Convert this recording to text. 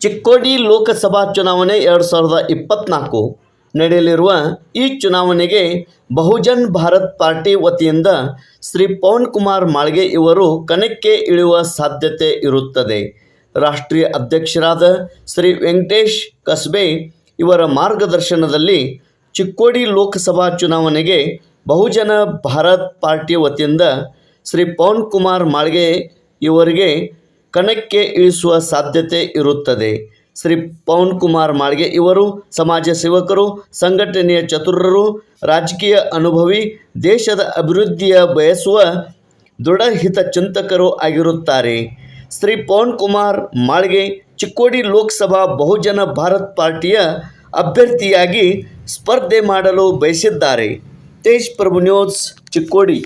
ಚಿಕ್ಕೋಡಿ ಲೋಕಸಭಾ ಚುನಾವಣೆ ಎರಡು ಸಾವಿರದ ಇಪ್ಪತ್ನಾಲ್ಕು ನಡೆಯಲಿರುವ ಈ ಚುನಾವಣೆಗೆ ಬಹುಜನ್ ಭಾರತ್ ಪಾರ್ಟಿ ವತಿಯಿಂದ ಶ್ರೀ ಪವನ್ ಕುಮಾರ್ ಮಾಳ್ಗೆ ಇವರು ಕಣಕ್ಕೆ ಇಳಿಯುವ ಸಾಧ್ಯತೆ ಇರುತ್ತದೆ. ರಾಷ್ಟ್ರೀಯ ಅಧ್ಯಕ್ಷರಾದ ಶ್ರೀ ವೆಂಕಟೇಶ್ ಕಸ್ಬೆ ಇವರ ಮಾರ್ಗದರ್ಶನದಲ್ಲಿ ಚಿಕ್ಕೋಡಿ ಲೋಕಸಭಾ ಚುನಾವಣೆಗೆ ಬಹುಜನ ಭಾರತ್ ಪಾರ್ಟಿ ವತಿಯಿಂದ ಶ್ರೀ ಪವನ್ ಕುಮಾರ್ ಮಾಳ್ಗೆ ಇವರಿಗೆ ಕಣಕ್ಕೆ ಇಳಿಸುವ ಸಾಧ್ಯತೆ ಇರುತ್ತದೆ. ಶ್ರೀ ಪವನ್ ಕುಮಾರ್ ಮಾಳ್ಗೆ ಇವರು ಸಮಾಜ ಸೇವಕರು, ಸಂಘಟನೆಯ ಚತುರರು, ರಾಜಕೀಯ ಅನುಭವಿ, ದೇಶದ ಅಭಿವೃದ್ಧಿಯ ಬಯಸುವ ದೃಢ ಹಿತಚಿಂತಕರು ಆಗಿರುತ್ತಾರೆ. ಶ್ರೀ ಪವನ್ ಕುಮಾರ್ ಮಾಳ್ಗೆ ಚಿಕ್ಕೋಡಿ ಲೋಕಸಭಾ ಬಹುಜನ ಭಾರತ್ ಪಾರ್ಟಿಯ ಅಭ್ಯರ್ಥಿಯಾಗಿ ಸ್ಪರ್ಧೆ ಮಾಡಲು ಬಯಸಿದ್ದಾರೆ. ತೇಜ್ ಪ್ರಭು ನ್ಯೂಸ್ ಚಿಕ್ಕೋಡಿ.